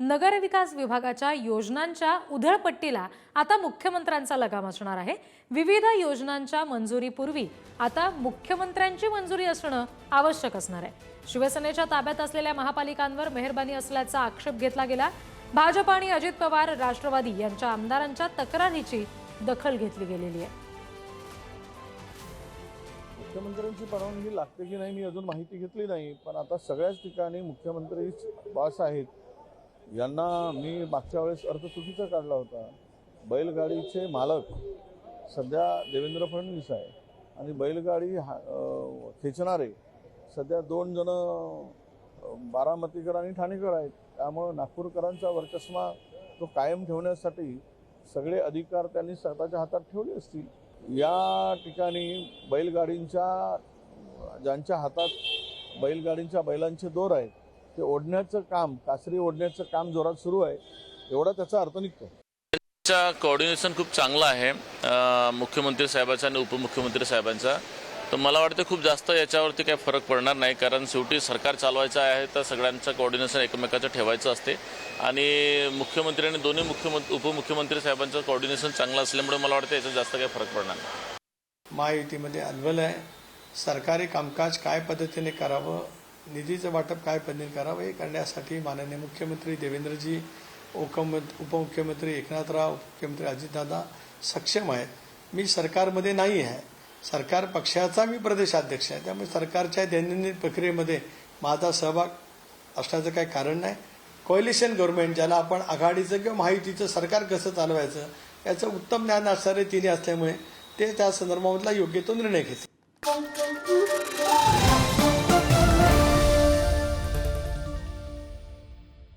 नगरविकास विभागाच्या योजनांच्या उधळपट्टीला आता मुख्यमंत्र्यांचा लगाम असणार आहे. विविध योजनांच्या मंजुरीपूर्वी आता मुख्यमंत्र्यांची मंजुरी असणं आवश्यक असणार आहे. शिवसेनेच्या ताब्यात असलेल्या महापालिकांवर मेहरबानी असल्याचा आक्षेप घेतला गेला. भाजप आणि अजित पवार राष्ट्रवादी यांच्या आमदारांच्या तक्रारीची दखल घेतली गेलेली आहे. मुख्यमंत्र्यांची परवानगी लागते की नाही मी अजून माहिती घेतली नाही. पण आता सगळ्याच ठिकाणी मुख्यमंत्री बॉस आहेत यांना मी मागच्या वेळेस अर्थ चुकीचा काढला होता. बैलगाडीचे मालक सध्या देवेंद्र फडणवीस आहे आणि बैलगाडी हा- खेचणारे सध्या दोन जण बारामतीकर आणि ठाणेकर आहेत. त्यामुळं नागपूरकरांचा वर्चस्वा तो कायम ठेवण्यासाठी सगळे अधिकार त्यांनी स्वतःच्या हातात ठेवले असतील. या ठिकाणी बैलगाडींच्या ज्यांच्या हातात बैलगाडींच्या बैलांचे दोर आहेत ते ओढण्याचं काम कासरी ओढण्याचं काम जोरात सुरू आहे एवढा त्याचा अर्थ निघतो. चा कोऑर्डिनेशन खूप चांगलं आहे मुख्यमंत्री साहेबांचा आणि उपमुख्यमंत्री साहेबांचा. तर मला वाटतं खूप जास्त याच्यावरती काही फरक पडणार नाही कारण शेवटी सरकार चालवायचं आहे तर सगळ्यांचं कोऑर्डिनेशन एकमेकाचं ठेवायचं असते. आणि मुख्यमंत्री आणि दोन्ही मुख्यमंत्री उपमुख्यमंत्री साहेबांचं कोऑर्डिनेशन चांगलं असल्यामुळे मला वाटतं याच्यात जास्त काही फरक पडणार नाही. महायुतीमध्ये अन्वल आहे. सरकारी कामकाज काय पद्धतीने करावं निधीचं वाटप काय पद्धतीने करावं हे करण्यासाठी माननीय मुख्यमंत्री देवेंद्रजी उपम उपमुख्यमंत्री एकनाथराव मुख्यमंत्री अजितदादा सक्षम आहेत. मी सरकारमध्ये नाही आहे. सरकार पक्षाचा मी प्रदेशाध्यक्ष आहे. त्यामुळे सरकारच्या दैनंदिन प्रक्रियेमध्ये माझा सहभाग असण्याचं काही कारण नाही. कॉलिशन गव्हर्नमेंट ज्याला आपण आघाडीचं किंवा माहितीचं सरकार कसं चालवायचं याचं उत्तम ज्ञान असणारे तिन्ही असल्यामुळे ते त्या संदर्भामधला योग्य तो निर्णय घेतील.